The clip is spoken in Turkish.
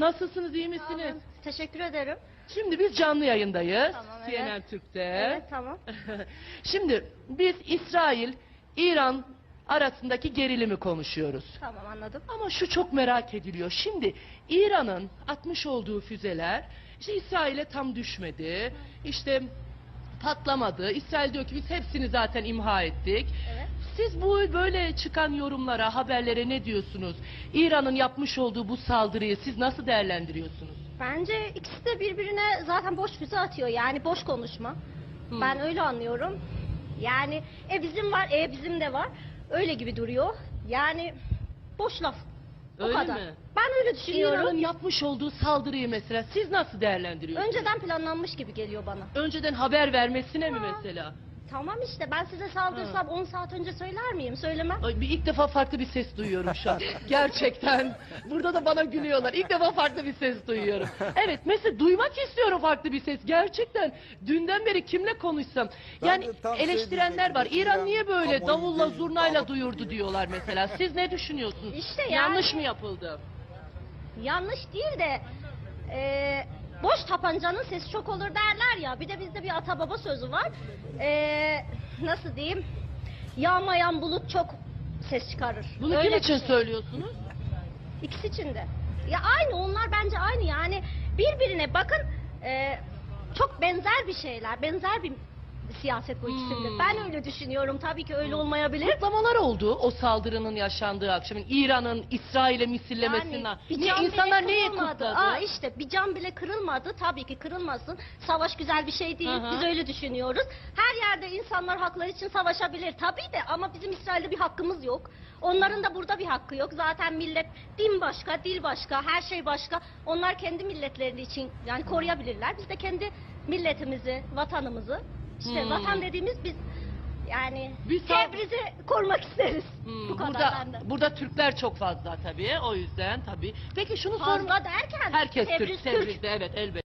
nasılsınız, iyi misiniz? Teşekkür ederim. Şimdi biz canlı yayındayız. Tamam, evet. CNN Türk'te. Evet tamam. Şimdi biz İsrail, İran arasındaki gerilimi konuşuyoruz. Tamam anladım. Ama şu çok merak ediliyor. Şimdi İran'ın atmış olduğu füzeler işte İsrail'e tam düşmedi. İşte patlamadı. İsrail diyor ki biz hepsini zaten imha ettik. Siz bu böyle çıkan yorumlara, haberlere ne diyorsunuz? İran'ın yapmış olduğu bu saldırıyı siz nasıl değerlendiriyorsunuz? Bence ikisi de birbirine zaten boş füze atıyor. Yani boş konuşma. Hmm. Ben öyle anlıyorum. Yani e bizim var, e bizim de var. Öyle gibi duruyor. Yani boş laf. O Öyle kadar. mi? Ben öyle düşünüyorum. İran'ın yapmış olduğu saldırıyı mesela siz nasıl değerlendiriyorsunuz? Önceden planlanmış gibi geliyor bana. Önceden haber vermesine mi Ha. mesela? Tamam işte ben size saldırsam 10 saat önce söyler miyim? Söylemem. Ay, bir ilk defa farklı bir ses duyuyorum şu an. Gerçekten. Burada da bana gülüyorlar. İlk defa farklı bir ses duyuyorum. Evet mesela duymak istiyorum farklı bir ses. Gerçekten. Dünden beri kimle konuşsam. Ben Yani de tam şey eleştirenler var. diyecektim. İran niye böyle davulla değil, zurnayla duyurdu diyorlar mesela. Siz ne düşünüyorsunuz? İşte yani- Yanlış mı yapıldı? Yanlış değil de e, boş tapancanın sesi çok olur derler ya. Bir de bizde bir ata baba sözü var. E, nasıl diyeyim? Yağmayan bulut çok ses çıkarır. Bunu Öyle kim için şey. söylüyorsunuz? İkisi için de. Ya aynı onlar bence aynı yani birbirine bakın e, çok benzer bir şeyler. Benzer bir siyaset bu ikisinde. Hmm. Ben öyle düşünüyorum. Tabii ki öyle olmayabilir. Kutlamalar oldu o saldırının yaşandığı akşamın. İran'ın İsrail'e misillemesinden. bir Niye, insanlar neyi kırılmadı. kutladı? Aa işte bir can bile kırılmadı. Tabii ki kırılmasın. Savaş güzel bir şey değil. Hı hı. Biz öyle düşünüyoruz. Her yerde insanlar hakları için savaşabilir tabii de ama bizim İsrail'de bir hakkımız yok. Onların da burada bir hakkı yok. Zaten millet din başka, dil başka, her şey başka. Onlar kendi milletleri için yani koruyabilirler. Biz de kendi milletimizi, vatanımızı işte Hmm. vatan dediğimiz biz yani Biz Tebrizi korumak isteriz. Hmm, Bu kadar burada, benden. burada Türkler çok fazla tabii. O yüzden tabii. Peki şunu. Fazla derken Herkes Türk. Tebriz Türk. Tebriz'de evet elbette.